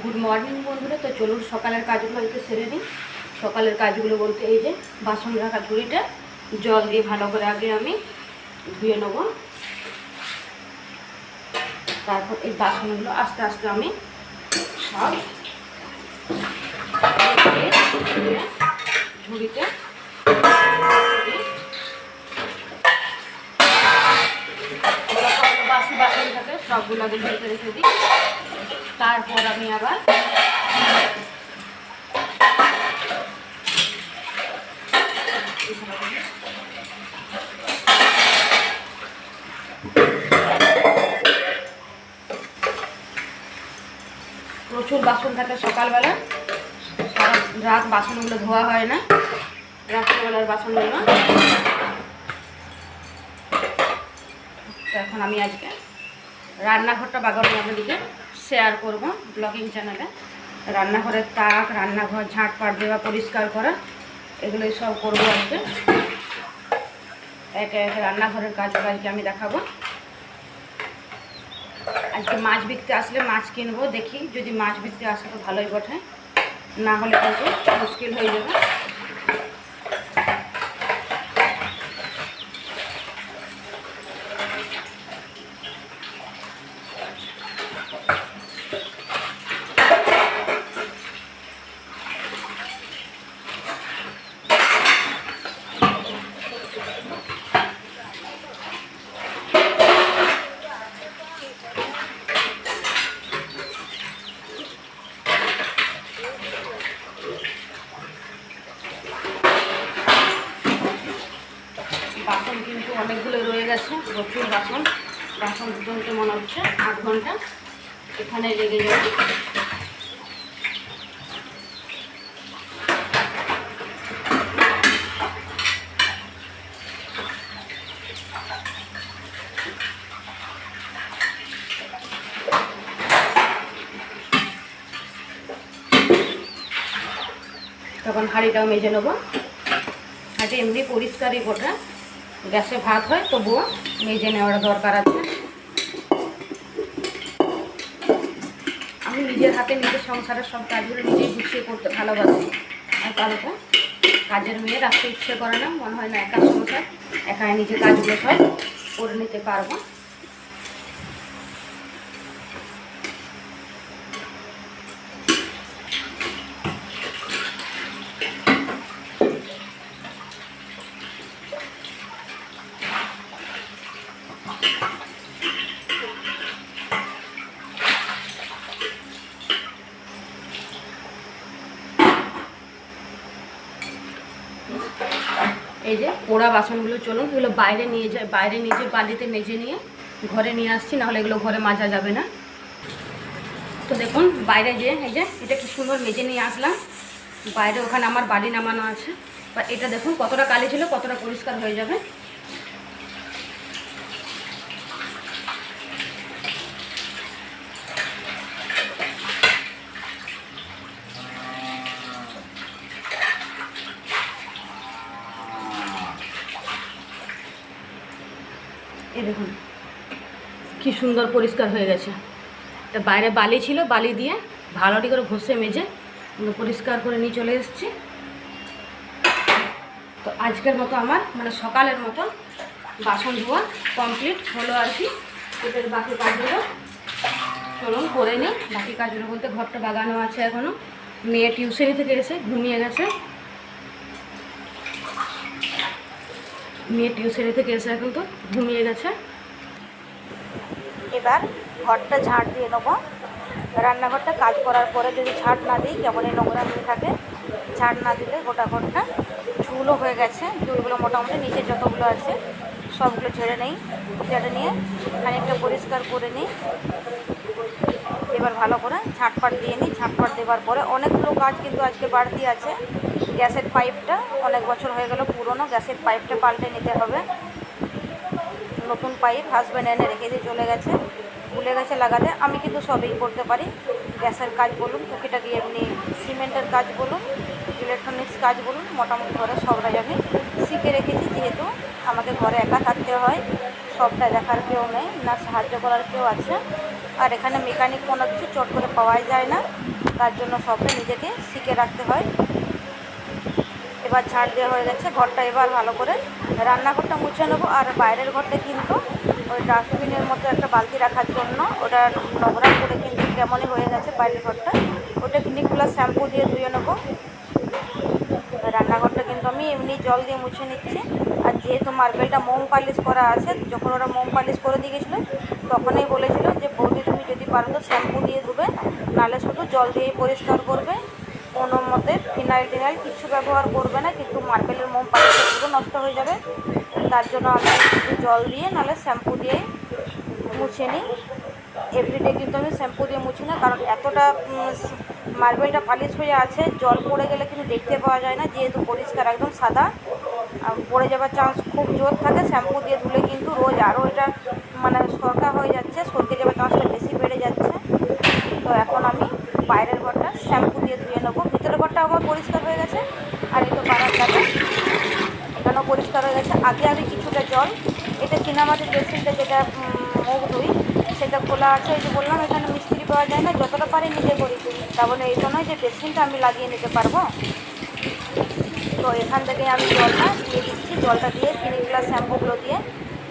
Good morning বন্ধুরা। তো চলুন, সকালের কাজগুলো আজকে সেরে নিই। সকালের কাজগুলো বলতে এই যে, বাসন রাখা ঝুড়িটা জল দিয়ে ভালো করে আগে আমি ধুয়ে নেব। তারপর এই বাসনগুলো আস্তে আস্তে আমি সব ঝুড়িতে বাসন থাকে সবগুলো আগে রেখে দিই। তারপর আমি আবার প্রচুর বাসন থাকে সকালবেলা। রাত বাসনগুলো ধোয়া হয় না। রাত্রিবেলার বাসনগুলো। এখন আমি আজকে রান্নাঘরটা বাগানো আপনাদেরকে। শেয়ার করব ব্লগিং চ্যানেলে রান্নাঘরের তাক, রান্নাঘর, ঝাঁটপাট দেওয়া, পরিষ্কার করা, এগুলোই সব করব আজকে। একে একে রান্নাঘরের কাজগুলো আজকে আমি দেখাবো। আজকে মাছ বিকতে আসলে মাছ কিনবো, দেখি যদি মাছ বিকতে আসে তো ভালোই বটে। না হলে কিন্তু মুশকিল হয়ে যাবে বাসন কিন্তু অনেকগুলো রয়ে গেছে প্রচুর বাসন বাসন ধুতে মনে হচ্ছে, আধ ঘণ্টা। এখানে লেগে যাবে তখন হাঁড়িটাও মেজে নেব। হাঁড়ি এমনি পরিষ্কারই গোটা গ্যাসে ভাত হয়, তবুও মেজে নেওয়ার দরকার আছে। আমি নিজের হাতে নিজের সংসারের সব কাজগুলো নিজেই গুছিয়ে করতে ভালোবাসি। আর কারোকে কাজের মেয়ে রাখতে ইচ্ছে করে না, মনে হয় না একা সংসার একা নিজে কাজগুলো সব করে নিতে পারব এই যে পোড়া বাসনগুলো চলুন, এগুলো বাইরে নিয়ে যায়, বাইরে নিয়ে যে বালিতে মেজে নিয়ে ঘরে নিয়ে আসছি, নাহলে এগুলো ঘরে মাজা যাবে না। তো দেখুন, বাইরে যে, এই যে, এটা কি সুন্দর মেজে নিয়ে আসলাম। বাইরে ওখানে আমার বালি নামানো আছে। বা এটা দেখুন, কতটা কালি ছিল, কতটা পরিষ্কার হয়ে যাবে এই দেখুন কি সুন্দর পরিষ্কার হয়ে গেছে। তা বাইরে বালি ছিল, বালি দিয়ে ভালোটি করে ঘষে মেজে পরিষ্কার করে নিয়ে চলে এসেছি। তো আজকের মতো আমার মানে সকালের মতো বাসন ধোয়া কমপ্লিট হলো আর কি। এদের বাকি কাজগুলো চলুন করে নিই। বাকি কাজগুলো বলতে ঘরটা বাগানো আছে এখনও মেয়ে টিউশনি থেকে এসে ঘুমিয়ে গেছে। মেয়ে টিউশনি থেকে এসে এখন তো ঘুমিয়ে গেছে। এবার ঘরটা ঝাড় দিয়ে নেব। রান্নাঘরটা কাজ করার পরে যদি ঝাড় না দিই কেমনই নোংরা হয়ে থাকে, ঝাড় না দিলে গোটা ঘরটা চুলও হয়ে গেছে। চুলগুলো মোটামুটি নিচে যতগুলো আছে, সবগুলো ঝেড়ে নেই। ঝেড়ে নিয়ে খানিকটা পরিষ্কার করে নিই। এবার ভালো করে ঝাঁটপাট দিয়ে নিই। ঝাঁটপাট দেওয়ার পরে অনেকগুলো কাজ কিন্তু আজকে বাড়তি আছে। গ্যাসের পাইপটা অনেক বছর হয়ে গেল পুরনো। গ্যাসের পাইপটা পাল্টে নিতে হবে। নতুন পাইপ হাজব্যান্ড এনে রেখে দিয়ে চলে গেছে। ভুলে গেছে লাগাতে। আমি কিন্তু সবই করতে পারি। গ্যাসের কাজ বলুন টুকিটাকি এমনি সিমেন্টের কাজ বলুন ইলেকট্রনিক্স কাজ বলুন, মোটামুটি ঘরে সব কাজ আমি শিখে রেখেছি। যেহেতু আমাকে ঘরে একা থাকতে হয়, সবটা দেখার কেউ নেই, না সাহায্য করার কেউ আছে। আর এখানে মেকানিক কোনো কিছু চট করে পাওয়াই যায় না। তার জন্য সবটা নিজেকে শিখে রাখতে হয়। এবার ঝাড় দেওয়া হয়ে গেছে। ঘরটা এবার ভালো করে রান্নাঘরটা মুছে নেব। আর বাইরের ঘরটা কিন্তু ওই ডাস্টবিনের মতো একটা বালতি রাখার জন্য ওটা নোংরা করে কিন্তু কেমনই হয়ে গেছে বাইরের ঘরটা। ওটা ক্লিনিকগুলো শ্যাম্পু দিয়ে ধুয়ে নেব। রান্নাঘরটা কিন্তু আমি এমনি জল দিয়ে মুছে নিচ্ছি। আর যেহেতু মার্বেলটা মোম পালিশ করা আছে, যখন ওরা মোম পালিশ করে দিয়ে গেছিল তখনই বলেছিল যে বৌদি তুমি যদি পারো তো শ্যাম্পু দিয়ে ধুবে, নাহলে শুধু জল দিয়ে পরিষ্কার করবে। কোনো মতে ফিনাইল টিনাইল কিছু ব্যবহার করবে না, কিন্তু মার্বেলের মোম পালিশটা পুরো নষ্ট হয়ে যাবে। তার জন্য আমি শুধু জল দিয়ে, নাহলে শ্যাম্পু দিয়ে মুছে নিই। এভরিডে কিন্তু আমি শ্যাম্পু দিয়ে মুছি না, কারণ এতটা মার্বেলটা পালিশ হয়ে আছে, জল পড়ে গেলে কিন্তু দেখতে পাওয়া যায় না, যেহেতু পরিষ্কার, একদম সাদা। পড়ে যাওয়ার চান্স খুব জোর থাকে, শ্যাম্পু দিয়ে ধুলে কিন্তু রোজ আরও এটা মানে সরকা হয়ে যাচ্ছে, সরকে যাওয়ার চান্সটা বেশি বেড়ে যাচ্ছে। তো এখন আমি বাইরের ঘরটা শ্যাম্পু দিয়ে ধুয়ে নেব। ঘরটা আমার পরিষ্কার হয়ে গেছে, আর এই তো বারান্দাটা। এখানেও পরিষ্কার হয়ে গেছে। আগে আমি কিছুটা জল, এটা চীনামাটির বেসিনটা যেটা মুখ ধুই, সেটা খোলা আছে ওই যে বললাম, এখানে মিস্ত্রি পাওয়া যায় না, যতটা পারি নিজে করি। তা বলে এই নয় যে বেসিনটা আমি লাগিয়ে নিতে পারব। তো এখান থেকে আমি জলটা দিয়ে দিচ্ছি, জলটা দিয়ে ক্লিনিক শ্যাম্পুগুলো দিয়ে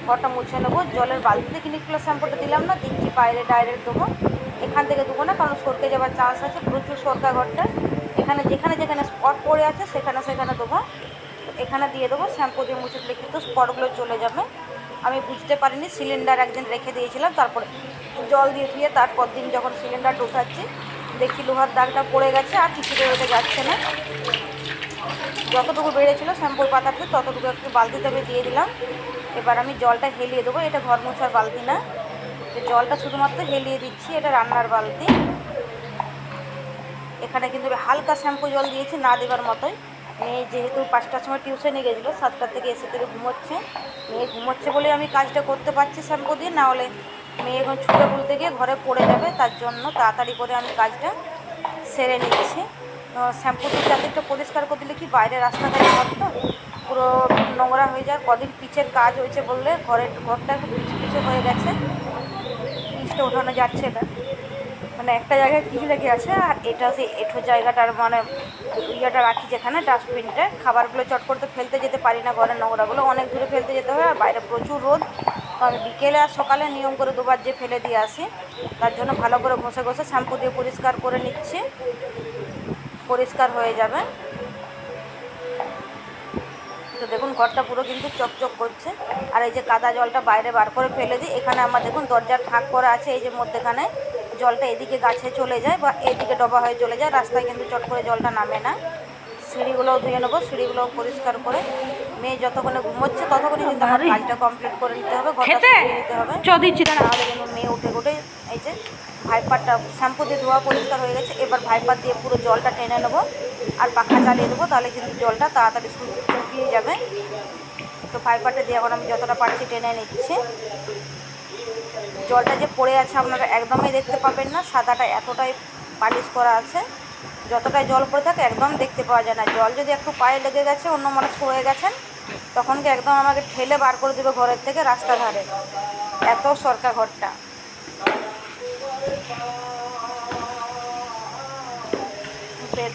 ঘরটা মুছে নেব। জলের বালতিতে ক্লিনিক শ্যাম্পুটা দিলাম না, দিচ্ছি বাইরে ডাইরেক্ট দেবো। এখান থেকে দেবো না, কারণ সরকে যাওয়ার চান্স আছে, প্রচুর সরকা ঘরটা। এখানে যেখানে যেখানে স্পট পড়ে আছে, সেখানে সেখানে দেবো। এখানে দিয়ে দেবো, শ্যাম্পু দিয়ে মুছে দিলে কিন্তু স্পটগুলো চলে যাবে। আমি বুঝতে পারিনি সিলিন্ডার একদিন রেখে দিয়েছিলাম, তারপরে জল দিয়ে ধুয়ে তারপর দিন যখন সিলিন্ডারটা উঠাচ্ছি, দেখি লোহার দাগটা পড়ে গেছে, আর কিছুতে ওটা যাচ্ছে না। যতটুকু বেড়েছিল শ্যাম্পুর পাতাতে ততটুকু একটু বালতিতে আমি দিয়ে দিলাম। এবার আমি জলটা হেলিয়ে দেবো, এটা ঘর মোছার বালতি না। জলটা শুধুমাত্র হেলিয়ে দিচ্ছি, এটা রান্নার বালতি। এখানে কিন্তু হালকা শ্যাম্পু জল দিয়েছি না দেবার মতোই। মেয়ে যেহেতু পাঁচটার সময় টিউশনে গেছিল, সাতটার থেকে এসে থেকে ঘুমোচ্ছে। মেয়ে ঘুমোচ্ছে বলে আমি কাজটা করতে পারছি শ্যাম্পু দিয়ে, না হলে মেয়ে এখন ছুটে বলতে গিয়ে ঘরে পড়ে যাবে, তার জন্য তাড়াতাড়ি করে আমি কাজটা সেরে নিচ্ছি। শ্যাম্পু দিয়ে চারদিকটা পরিষ্কার করে দিলে কি বাইরে রাস্তাঘাটে তো? পুরো নোংরা হয়ে যায় কদিন পিচের কাজ হয়েছে বললে ঘরের ঘরটা একটু পিচে হয়ে গেছে। পিচটা ওঠানো যাচ্ছে না। মানে একটা জায়গায় পিচ লেগে আছে আর এটা সেই এঠো জায়গাটার মানে ইয়েটা রাখি যেখানে ডাস্টবিনটা। খাবারগুলো চট করতে ফেলতে যেতে পারি না ঘরের নোংরাগুলো। অনেক দূরে ফেলতে যেতে হয় আর বাইরে প্রচুর রোদ। তো আমি বিকেলে আর সকালে নিয়ম করে দুবার যে ফেলে দিয়ে আসি, তার জন্য ভালো করে ঘষে ঘষে শ্যাম্পু দিয়ে পরিষ্কার করে নিচ্ছি। পরিষ্কার হয়ে যাবে। তো দেখুন, ঘরটা পুরো কিন্তু চকচক করছে। আর এই যে কাদা জলটা বাইরে বার করে ফেলে দিই, এখানে আমার দেখুন দরজার ফাঁক করা আছে, এই যে মধ্যেখানে। জলটা এদিকে গাছে চলে যায় বা এদিকে ডবা হয়ে চলে যায় রাস্তায় কিন্তু চট করে জলটা নামে না। সিঁড়িগুলোও ধুয়ে নেব সিঁড়িগুলোও পরিষ্কার করে। মেয়ে যতক্ষণে ঘুমোচ্ছে ততক্ষণে কিন্তু আমার কাজটা কমপ্লিট করে নিতে হবে খেতে? নিতে হবে। দাঁড়া তাহলে কিন্তু মেয়ে উঠে উঠে এই যে ভাইপারটা শ্যাম্পু দিয়ে ধোয়া পরিষ্কার হয়ে গেছে এবার ভাইপার দিয়ে পুরো জলটা টেনে নেব আর পাখা চালিয়ে দেবো তাহলে কিন্তু জলটা তাড়াতাড়ি শুকিয়ে যাবে। তো ভাইপারটা দিয়ে এখন আমি যতটা পারছি টেনে নিচ্ছি। জলটা যে পড়ে আছে আপনারা একদমই দেখতে পাবেন না। সাদাটা এতটাই পালিশ করা আছে। যতটাই জল পড়ে থাকে একদম দেখতে পাওয়া যায় না। জল যদি একটু পায়ে লেগে গেছে, অন্য মানুষ হয়ে গেছেন, তখন কি একদম আমাকে ঠেলে বার করে দেবে ঘরের থেকে রাস্তা ধারে? এত সরকার ঘরটা।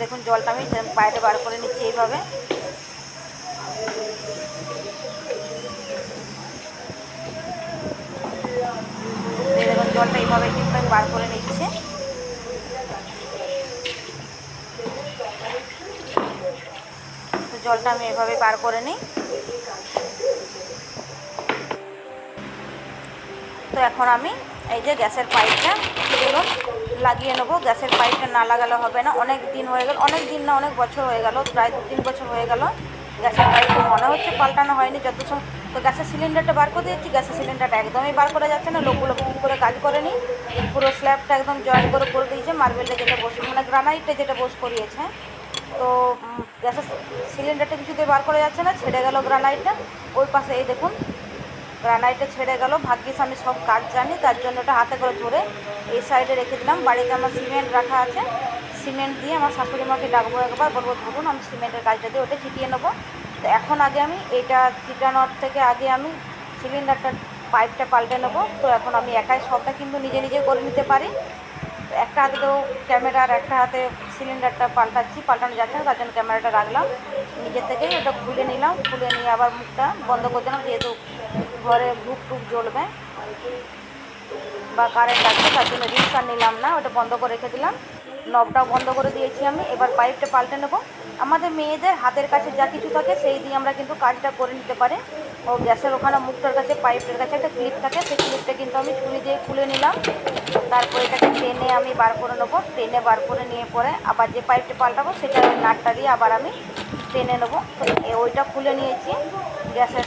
দেখুন, জলটা আমি বাইরে বার করে নিচ্ছি এইভাবে। জলটা কিন্তু বার করে নিচ্ছি। জলটা আমি এভাবে বার করে নিই। তো এখন আমি এই যে গ্যাসের পাইপটা দেখুন লাগিয়ে নেব। গ্যাসের পাইপটা না লাগালে হবে না। অনেক দিন হয়ে গেল, অনেক দিন না, অনেক বছর হয়ে গেল, প্রায় দু তিন বছর হয়ে গেল। গ্যাসের পাইপ মনে হচ্ছে পাল্টানো হয়নি, যত তো গ্যাসের সিলিন্ডারটা বার করে দিয়েছি, গ্যাসের সিলিন্ডারটা একদমই বার করা যাচ্ছে না, লোকগুলো ঠিক করে কাজ করেনি? পুরো স্ল্যাবটা একদম জয়েন করে করে দিয়েছে, মার্বেলটা যেটা বস মানে গ্রানাইটটা যেটা বস করিয়েছে। তো গ্যাসের সিলিন্ডারটা কিছুতে বার করা যাচ্ছে না, ছেড়ে গেল গ্রানাইটটা। ওই পাশে এই দেখুন গ্রানাইটে ছেড়ে গেল। ভাগ্যিস আমি সব কাজ জানি, তার জন্য ওটা হাতে করে ধরে এই সাইডে রেখে দিলাম। বাড়িতে আমার সিমেন্ট রাখা আছে। সিমেন্ট দিয়ে আমার শাশুড়ি মাকে ডাকবো একবার, বলব, ধরুন আমি সিমেন্টের কাজটা দিয়ে ওটা চিটিয়ে নেব। তো এখন আগে আমি এটা চিটানোর থেকে আগে আমি সিলিন্ডারটা, পাইপটা পাল্টে নেব। তো এখন আমি একাই সবটা কিন্তু নিজে নিজে করে নিতে পারি। একটা হাতে তো ক্যামেরা আর একটা হাতে সিলিন্ডারটা পাল্টাচ্ছি, পাল্টানো যাচ্ছে না, তার জন্য ক্যামেরাটা রাখলাম। নিজের থেকেই ওটা খুলে নিলাম, খুলে নিয়ে আবার মুখটা বন্ধ করে দিলাম, যেহেতু ঘরে ভুক টুপ জ্বলবে। বা কারেন্ট আছে, তার জন্য রিক্স আর নিলাম না, ওটা বন্ধ করে রেখে দিলাম। নবটাও বন্ধ করে দিয়েছি আমি, এবার পাইপটা পাল্টে নেব। আমাদের মেয়েদের হাতের কাছে যা কিছু থাকে, সেই দিয়ে আমরা কিন্তু কাজটা করে নিতে পারি। ও গ্যাসের ওখানে মুখটার কাছে পাইপের কাছে একটা ক্লিপ থাকে, সেই ক্লিপটা কিন্তু আমি ছুরি দিয়ে খুলে নিলাম। তারপর এটাকে টেনে আমি বার করে নেব, টেনে বার করে নিয়ে পরে আবার যে পাইপটা পাল্টাবো, সেটা নাটটা দিয়ে আবার আমি টেনে নেব। ওইটা খুলে নিয়েছি, গ্যাসের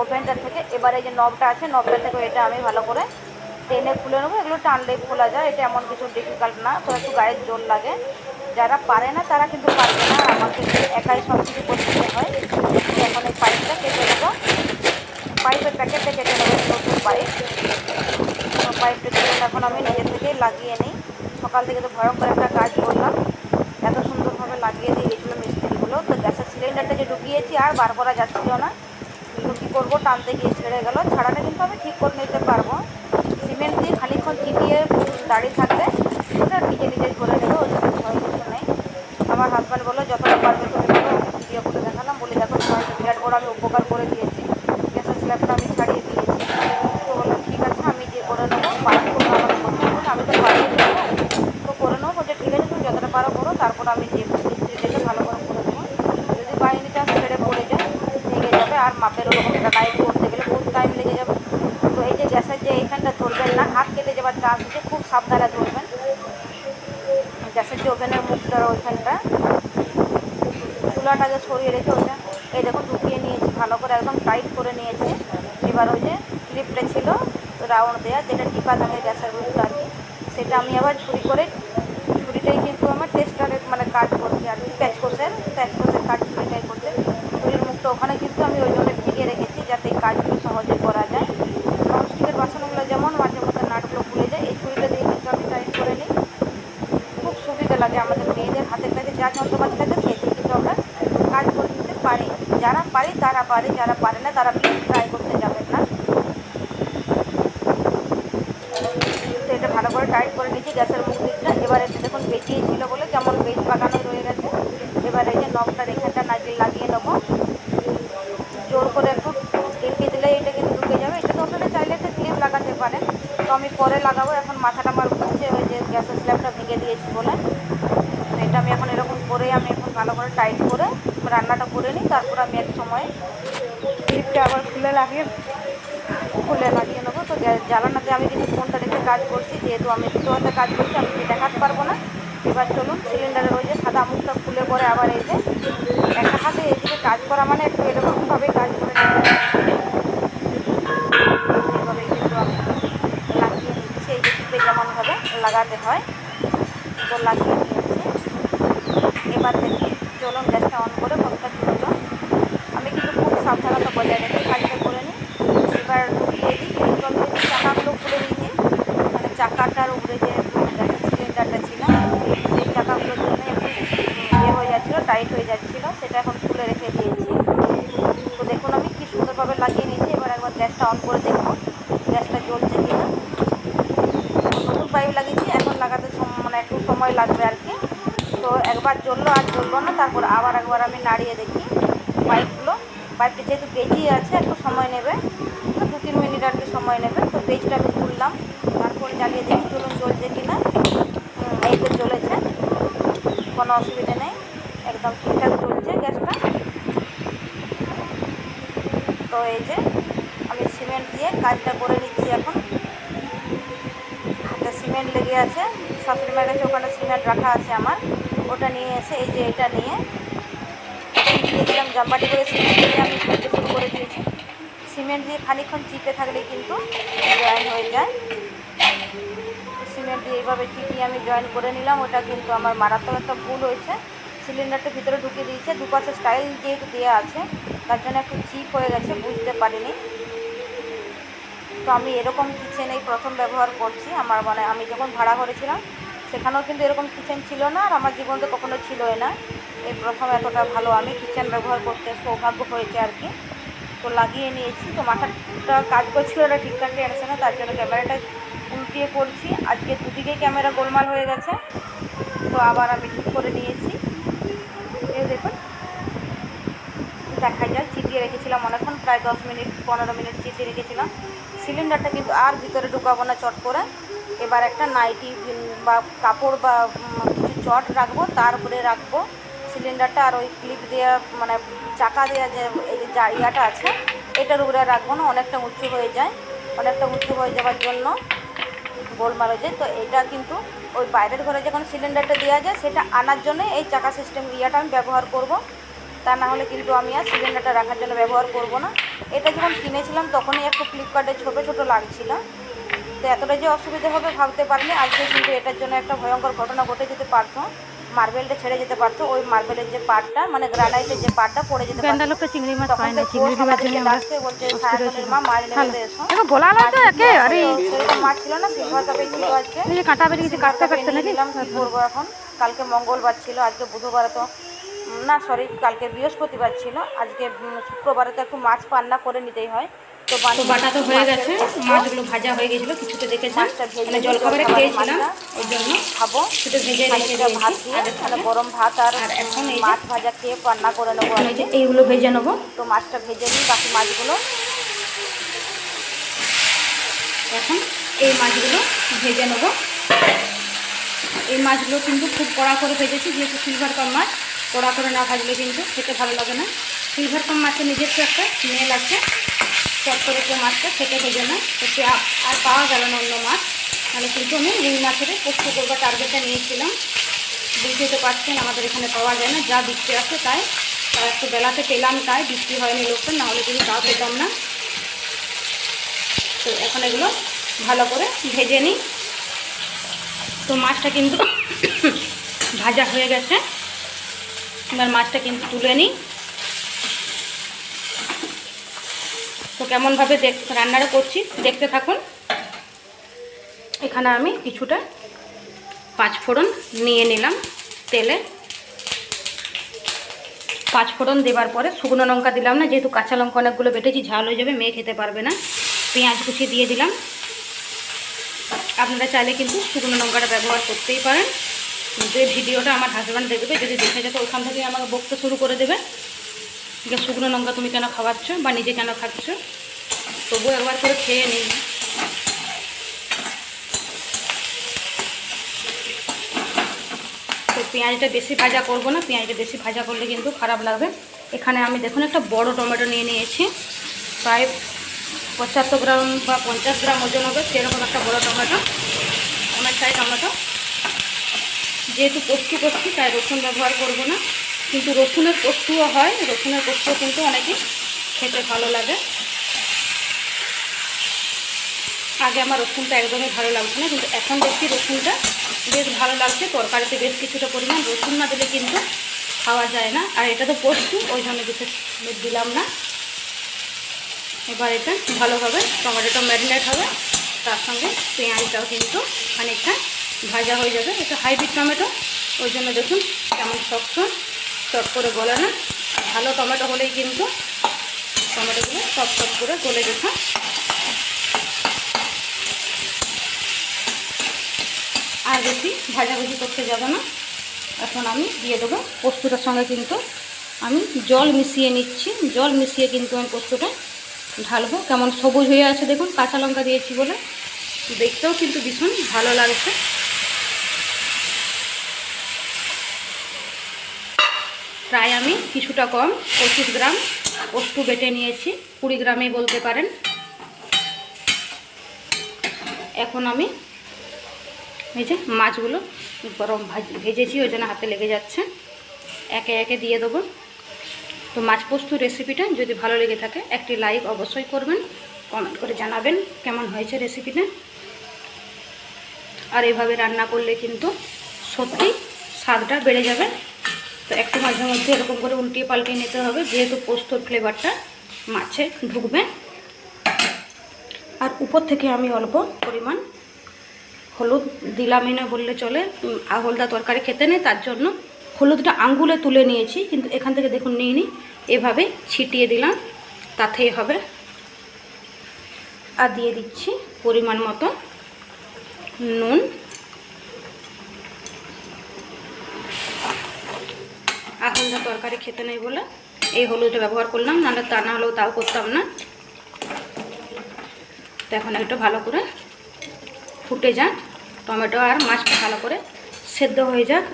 ওভেনটার থেকে। এবারে যে নবটা আছে নবটা থেকে এটা আমি ভালো করে টেনে খুলে নেব, এগুলো টানলেই খোলা যায়, এটা এমন কিছু ডিফিকাল্ট না তো একটু গায়ের জোর লাগে। যারা পারে না, তারা কিন্তু পারবে না আমাকে একাই সব কিছু করতে হয়, এখন এই পাইপটা কেটে নেব। পাইপের প্যাকেটটা কেটে নেব নতুন পাইপ। পাইপটা কেটে এখন আমি নিজের থেকেই লাগিয়ে নিই। সকাল থেকে তো ভয়ঙ্কর একটা কাজ করলাম। এত সুন্দরভাবে লাগিয়ে দিয়ে গেছিল মিস্ত্রিগুলো। তো গ্যাসের সিলিন্ডারটা যে ঢুকিয়েছি আর বার করা যাচ্ছিল না। তো কী করব, টানতে গিয়ে ছেড়ে গেল। ছাড়াটা কিন্তু আমি ঠিক করে নিতে পারব। খানিকক্ষণ দিয়ে দাঁড়িয়ে থাকলে ওটা নিজে নিজে করে নেবে ওই জন্য ভয় নেই। আমার হাজব্যান্ড বলল যতটা পারবে তুমি ভিডিও করে দেখালাম। বলে, দেখো তোমাকে বিরাট বড় আমি উপকার করে দিয়েছি। গ্যাসের স্ল্যাবটা আমি ছাড়িয়ে দিয়েছি। তো বললাম ঠিক আছে, আমি যে করে নেব আমার আমি তো পারব তো করে নেব, বলছে, ঠিক আছে, তুমি যতটা পারো করো, তারপর আমি যে মিস্ত্রি দেখে ভালো করে করে দেবো যদি বাইরে চান্স ছেড়ে পড়ে যায় ভেঙে যাবে আর মাপের ওরকম একটা টাইপ করতে গেলে বহুত টাইম লেগে যাবে তো এই যে গ্যাসের যে এইখানটা ধরবেন না হাত কেটে যাওয়ার চান্স সাবধানে ধরবেন। গ্যাসের যে ওভেনের মুখটার ওইখানটা। চুলাটাকে ছড়িয়ে রেখে ওইটা এই দেখুন, ঢুকিয়ে নিয়েছি, ভালো করে একদম টাইট করে নিয়েছি। এবার ওই যে ক্লিপটা ছিল রাউন্ড দেওয়া যেটা টিপা থাকে গ্যাসের মুখটা আর কি, সেটা আমি আবার ছুরি করে ছুরিটাই কিন্তু আমার টেস্টারের মানে কাজ করছে আর কি প্যাচকোষের প্যাচকোষের কাজ ছুরিটাই করছে। ছুরির মুখটা ওখানে কিন্তু আমি ওই জন্য ঢেকে রেখেছি, যাতে কাজগুলো সহজে করা যায় ননস্টিকের বাসনগুলো যেমন মাঝে মধ্যে নাটগুলো খুলে যায় এই ছুরিটা দিয়ে কিন্তু আমি টাইট করে নিই খুব সুবিধা লাগে আমাদের মেয়েদের হাতের কাছে যা যন্ত্রপাতি থাকে সেই দিয়ে কিন্তু আমরা কাজ করে নিতে পারি যারা পারি তারা পারে যারা পারে না তারা প্লিজ ট্রাই করতে যাবেন না তো এটা ভালো করে টাইট করে নিয়েছি গ্যাসের মুখ দিকটা এবার এটা দেখুন বেঁচিয়ে ছিল বলে যেমন বেচ লাগানো রয়ে গেছে এবার এই যে নবটার এখানটা নাজিয়ে লাগিয়ে নেব জোর করে একটু টিপিয়ে দিলে এটা কিন্তু ঢুকে যাবে এটা তো আপনারা চাইলে একটা ক্লিপ লাগাতে পারেন তো আমি পরে লাগাবো এখন মাথাটা আমার ঘুরছে ওই যে গ্যাসের স্ল্যাবটা ভেঙে দিয়েছি বলে তো এটা আমি এখন এরকম করে আমি এখন ভালো করে টাইট করে রান্নাটা করে নিই, তারপর আমি এক সময় ক্লিপটা আবার খুলে লাগিয়ে খুলে লাগিয়ে নেব। তো জ্বালানাতে আমি কিন্তু ফোনটা রেখে কাজ করছি, যেহেতু আমি দুটো হাতে কাজ করছি, আমি দেখাতে পারব না। এবার চলুন সিলিন্ডারের ওই যে সাদা মুখটা খুলে পরে আবার যে একটা হাতে এদিকে কাজ করা মানে একটু এরকমভাবে কাজ করে কিন্তু আমি লাগিয়ে নিচ্ছি এই যে লাগাতে হয়, তো লাগিয়ে নিয়েছি এবার দেখি চলুন গ্যাসটা অন করে কতটা কী হলো আমি কিন্তু খুব সাবধানতা বজায় রেখে কাজটা করে নিই এবার যে চাকাগুলো খুলে দিয়েছি মানে চাকাটার উপরে যে গ্যাসের সিলিন্ডারটা ছিল, সেই চাকাগুলোর জন্য একটু ইয়ে হয়ে যাচ্ছিল, টাইট হয়ে যাচ্ছিল, সেটা এখন খুলে রেখে দিয়েছি। তো দেখুন আমি কি সুন্দরভাবে লাগিয়ে নিয়েছি, এবার একবার গ্যাসটা অন করে দেখব গ্যাসটা জ্বলছে কি না নতুন পাইপ লাগিয়েছি, এখন লাগাতে মানে একটু সময় লাগবে আর কি। তো একবার জ্বললো আর জ্বললো না, তারপর আবার একবার আমি নাড়িয়ে দেখি। পাইপটি যেহেতু পেঁচিয়ে আছে, একটু সময় নেবে। দু তিন মিনিট আর কি সময় নেবে। তো পেজটা আমি খুললাম তারপর জ্বালিয়ে দেখি চলুন চলছে কি না এই তো চলেছে কোনো অসুবিধা নেই। একদম ঠিকঠাক চলছে গ্যাসটা। তো এই যে আমি সিমেন্ট দিয়ে কাজটা করে নিচ্ছি এখন। হাতে সিমেন্ট লেগে আছে। শাশুড়ি মায়ের কাছে ওখানে সিমেন্ট রাখা আছে আমার। ওটা নিয়ে এসে এই যে এটা নিয়ে দিয়ে দিলাম জাম্বাটি করে সিমেন্ট দিয়ে আমি করতে শুরু করে দিয়েছি। সিমেন্ট দিয়ে খানিক্ষণ চিপে থাকলে কিন্তু জয়েন হয়ে যায়। সিমেন্ট দিয়ে এইভাবে চিপিয়ে আমি জয়েন করে নিলাম, ওটা কিন্তু আমার মারাত্মক একটা ভুল হয়েছে। সিলিন্ডারটা ভিতরে ঢুকিয়ে দিয়েছে, দুপাশে স্টাইল যেহেতু দেওয়া আছে, তার জন্য একটু চিপ হয়ে গেছে, বুঝতে পারিনি। তো আমি এরকম কিচেন এই প্রথম ব্যবহার করছি, আমার মানে আমি যখন ভাড়া করেছিলাম সেখানেও কিন্তু এরকম কিচেন ছিল না আর আমার জীবনে তো কখনো ছিলই না। এই প্রথম এতটা ভালো আমি কিচেন ব্যবহার করতে সৌভাগ্য হয়েছে আর কি। তো লাগিয়ে নিয়েছি। তো মাথাটা কাজ করছিল না ঠিকঠাক আসছে না, তার জন্য ক্যামেরাটা উল্টিয়ে করছি। আজকে দুদিকেই ক্যামেরা গোলমাল হয়ে গেছে। তো আবার আমি ঠিক করে নিয়েছি। এই দেখুন। দেখা যায় চিটিয়ে রেখেছিলাম অনেকক্ষণ, প্রায় দশ মিনিট, পনেরো মিনিট চিটিয়ে রেখেছিলাম। সিলিন্ডারটা কিন্তু আর ভিতরে ঢুকাবো না চট করে। এবার একটা নাইটি বা কাপড় বা কিছু চট রাখব তার উপরে রাখব সিলিন্ডারটা আর ওই ক্লিপ দেওয়া মানে চাকা দেওয়া যে এই ইয়াটা আছে, এটার উপরে রাখব না, অনেকটা উঁচু হয়ে যায়। অনেকটা উঁচু হয়ে যাওয়ার জন্য গোলমাল হয়ে যায় তো এটা কিন্তু ওই বাইরের ঘরে যখন সিলিন্ডারটা দেওয়া যায়, সেটা আনার জন্য এই চাকা সিস্টেম ইয়াটা আমি ব্যবহার করব। তা না হলে কিন্তু আমি আর সিলিন্ডারটা রাখার জন্য ব্যবহার করব না। এটা যখন কিনেছিলাম, তখনই একটু ফ্লিপকার্টে ছোটো ছোটো লাগছিল। তো এতটা যে অসুবিধা হবে ভাবতে পারিনি। আজকে কিন্তু এটার জন্য একটা ভয়ঙ্কর ঘটনা ঘটে যেতে পারতো। মার্বেলটা ছেড়ে যেতে পারতো। ওই মার্বেলের যে পার্টটা মানে গ্রানাইটের যে পার্টটা পড়ে যেতে পারতো। লোকটা চিংড়ি মাছ পায় না চিংড়ি মাছ আমাদেরকে ডাকছে বলছে সায়ানের মা মাছ নেমে এসো দেখো বলা না তো একে আরে। মাছ ছিল না সিলভার কাপে ছিল আজকে। এই যে কাঁটা বেরিয়ে গেছে কাটতে কাটতে নাকি? নিলাম এখন? কালকে মঙ্গলবার ছিল আজকে বুধবার তো না সরি কালকে বৃহস্পতিবার ছিল। আজকে শুক্রবারে তো একটু মাছ পান্না করে নিতেই হয়। তো বাটা তো হয়ে গেছে। মাছগুলো ভাজা হয়ে গেছিল কিছুতে ভেজে মানে জলখাবারে খেয়েছিলাম ওই জন্য। খাব। শুধু ভেজে রেখে ভাত মানে গরম ভাত আর এখন এই মাছ ভাজা খেয়ে পান্না করে নেব যে এইগুলো ভেজে নেব। তো মাছটা ভেজে নিই বাকি মাছগুলো। এখন এই মাছগুলো ভেজে নেব। এই মাছগুলো কিন্তু খুব কড়া করে ভেজেছি যেহেতু সিলভার কাপ মাছ। কড়া করে না ভাজলে কিন্তু খেতে ভালো লাগে না। সিলভার কাপ মাছের নিজস্ব একটা স্মেল আছে। চট করে কেউ মাছটা খেতে ভেজে না তো সে আর পাওয়া গেল না অন্য মাছ। তাহলে কিন্তু আমি রুই মাছের পোস্ত করবার টার্গেটটা নিয়েছিলাম। বুঝতে তো পারছেন, আমাদের এখানে পাওয়া যায় না, যা বিক্রি আছে তাই। তার একটু বেলাতে পেলাম তাই, বিক্রি হয়নি লোকটা নাহলে কিন্তু তাও পেতাম না। তো এখন এগুলো ভালো করে ভেজে নিই। তো মাছটা কিন্তু ভাজা হয়ে গেছে। এবার মাছটা কিন্তু তুলে নিই। তো কেমনভাবে দেখ, রান্নাটা করছি, দেখতে থাকুন। এখানে আমি কিছুটা পাঁচ ফোড়ন নিয়ে নিলাম তেলে। পাঁচ ফোড়ন দেওয়ার পরে শুকনো লঙ্কা দিলাম না, যেহেতু কাঁচা লঙ্কা অনেকগুলো বেটেছি, ঝাল হয়ে যাবে, মেয়ে খেতে পারবে না। পেঁয়াজ কুচি দিয়ে দিলাম। আপনারা চাইলে কিন্তু শুকনো লঙ্কাটা ব্যবহার করতেই পারেন। এই ভিডিওটা আমার হাজব্যান্ড দেখবে, যদি দেখে যেত ওখান থেকে আমাকে বকতে শুরু করে দেবে। যে শুকনো লঙ্কা তুমি কেন খাওয়াচ্ছ বা নিজে কেন খাচ্ছ, তবুও একবার করে খেয়ে নিই তো পেঁয়াজটা বেশি ভাজা করব না, পেঁয়াজটা বেশি ভাজা করলে কিন্তু খারাপ লাগবে। এখানে আমি দেখুন একটা বড় টমেটো নিয়ে নিয়েছি, প্রায় পঁচাত্তর গ্রাম বা পঞ্চাশ গ্রাম ওজন হবে, সেরকম একটা বড় টমেটো। অনেকটাই টমেটো যেহেতু পোস্ত করছি তাই রসুন ব্যবহার করব না। কিন্তু রসুনের পোস্তুও হয়, রসুনের পোস্তুও কিন্তু অনেকে খেতে ভালো লাগে। আগে আমার রসুনটা একদমই ভালো লাগছে না, কিন্তু এখন দেখছি রসুনটা বেশ ভালো লাগছে, তরকারিতে বেশ কিছুটা পরিমাণ রসুন না দিলে কিন্তু খাওয়া যায় না। আর এটা তো পোস্ত, ওই জন্য বিশেষ দিলাম না। এবার এটা ভালোভাবে টমেটোটা ম্যারিনেট হবে, তার সঙ্গে পেঁয়াজটাও কিন্তু খানিকটা ভাজা হয়ে যাবে। এটা হাইব্রিড টমেটো। ওই জন্য দেখুন কেমন শক্ত। চট করে গলে না। ভালো টমেটো হলেই কিন্তু টমেটোগুলো সব সব করে গলে গেছে। আর বেশি ভাজাভুজি করতে যাবে না। এখন আমি দিয়ে দেবো পোস্তটার সঙ্গে কিন্তু আমি জল মিশিয়ে নিচ্ছি। জল মিশিয়ে কিন্তু আমি পোস্তটা ঢালবো। কেমন সবুজ হয়ে আছে দেখুন, কাঁচা লঙ্কা দিয়েছি বলে। দেখতেও কিন্তু ভীষণ ভালো লাগছে। প্রায় আমি কিছুটা কম, পঁচিশ গ্রাম পোস্ত বেটে নিয়েছি, কুড়ি গ্রামে বলতে পারেন। এখন আমি এই যে মাছগুলো গরম ভাজ, ভেজেছি, ওই জন্য হাতে লেগে যাচ্ছে। একে একে দিয়ে দেবো। তো মাছ পোস্ত রেসিপিটা যদি ভালো লেগে থাকে, একটি লাইক অবশ্যই করবেন কমেন্ট করে জানাবেন কেমন হয়েছে রেসিপিটা আর এভাবে রান্না করলে কিন্তু সত্যি স্বাদটা বেড়ে যাবে। তো একটু মাঝে মধ্যে এরকম করে উল্টিয়ে পাল্টিয়ে নিতে হবে, যেহেতু পোস্তর ফ্লেভারটা মাছে ঢুকবে। আর উপর থেকে আমি অল্প পরিমাণ হলুদ দিলামই না বললে চলে। হলদা তরকারি খেতে নেই, তার জন্য হলুদটা আঙ্গুলে তুলে নিয়েছি, কিন্তু এখান থেকে দেখুন নিইনি, এভাবে ছিটিয়ে দিলাম, তাতেই হবে। আর দিয়ে দিচ্ছি পরিমাণ মতো নুন। আর হলদা তরকারি খেতে নেই বলে এই হলুদটা ব্যবহার করলাম, নাহলে তা না হলেও তাও করতাম না। তো এখন একটু ভালো করে ফুটে যাক, টমেটো আর মাছটা ভালো করে সেদ্ধ হয়ে যাক।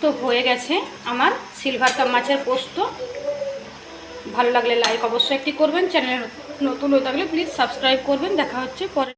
তো হয়ে গেছে আমার সিলভার কাপ মাছের পোস্ত। ভালো লাগলে লাইক অবশ্যই একটি করবেন চ্যানেল নতুন হয়ে থাকলে প্লিজ সাবস্ক্রাইব করবেন, দেখা হচ্ছে পরে